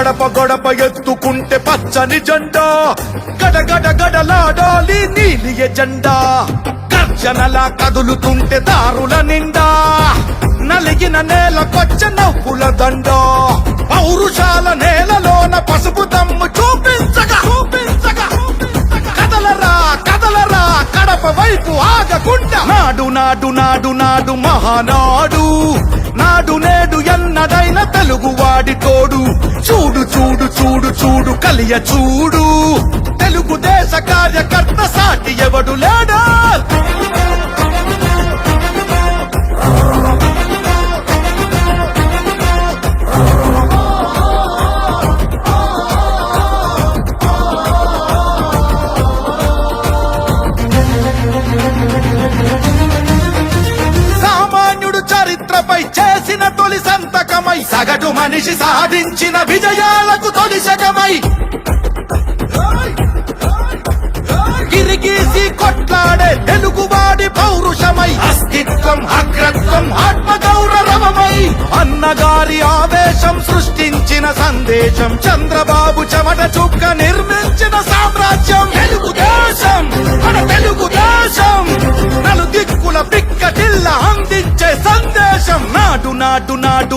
గడప గడప ఎత్తుకుంటే పచ్చని జెండా. గడగడ గడలాడాలి నీలి ఎజెండా. గర్జనలా కదులుతుంటే దారుల నిండా. నలిగిన నేలకొచ్చ నవ్వుల దండ. పౌరుషాల నేలలోన పసుపు తమ్ము చూపించగా చూపించగా కదలరా కదలరా కడప వైపు ఆగకుండా. నాడు నాడు నాడు నాడు మహానాడు. నాడు నేడు ఎన్నడైన తెలుగువాడి తోడు. చూడు చూడు కలియ చూడు. తెలుగు దేశ కార్యకర్త సాటి ఎవడు లేడా? సామాన్యుడు చరిత్రపై చేసిన తొలి సంతకమై సగటు మనిషి సాధించిన విజయాలకు తొలి శకమై. గిరిగీసి కొట్లాడే తెలుగువాడి పౌరుషమై. అస్తిత్వం అగ్రత్వం ఆత్మ గౌరవమై అన్నగారి ఆవేశం సృష్టించిన సందేశం చంద్రబాబు చెమట చుక్క నిర్మించిన సామ్రాజ్యం. తెలుగుదేశం మన తెలుగుదేశం. నలు దిక్కుల పిక్కటిల్ల అందించే సందేశం. నాడు నాడు నాడు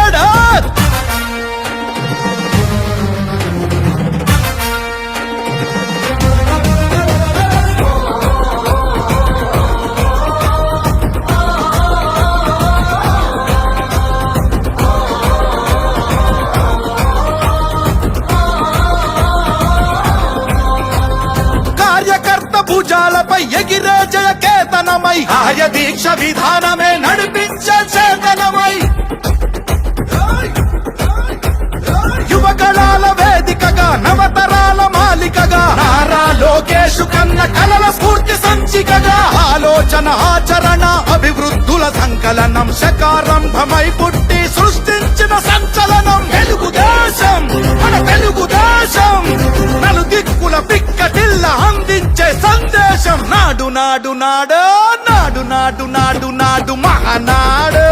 పై ఎగిరే జయకేతనమై ఆయ దీక్ష విధానమే నడిపించ చేతనమై యువగళాల వేదికగా నవతరాల మాలికగా నారా లోకేషు కన్న కలల స్ఫూర్తి సంచికగా ఆలోచన ఆచరణ అభివృద్ధుల సంకలనం శకారంభమై పుట్టి నాడు నాడు నాడు నాడు నాడు నాడు మహానాడు.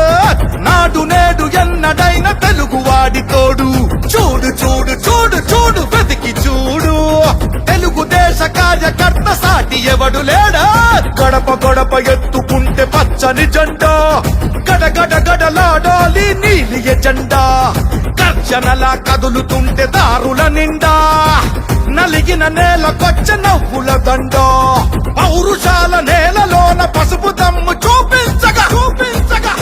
నాడు నేడు ఎన్నడైన తెలుగువాడి తోడు. చూడు చూడు చూడు చూడు వెతికి చూడు. తెలుగుదేశ కార్యకర్త సాటి ఎవడు లేడా? గడప గడప ఎత్తుకుంటే పచ్చని జెండా. గడగడ గడలాడాలి నీలి ఎజెండా. కర్జనలా కదులుతుంటే దారుల నిండా. నలిగిన నేలకొచ్చ నవ్వుల దండా. పౌరుషాల నేలలోన పసుపు దమ్ము చూపించగా చూపించగా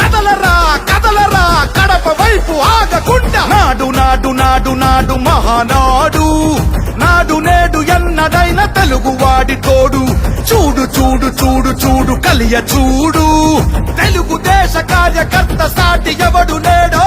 కదలరా కదలరా కడప వైపు ఆగకుండా. నాడు నాడు నాడు నాడు మహానాడు. నాడు నేడు ఎన్నడైన తెలుగువాడి తోడు. చూడు చూడు చూడు చూడు కలియ చూడు. తెలుగుదేశ కార్యకర్త సాటి ఎవడు నేడో?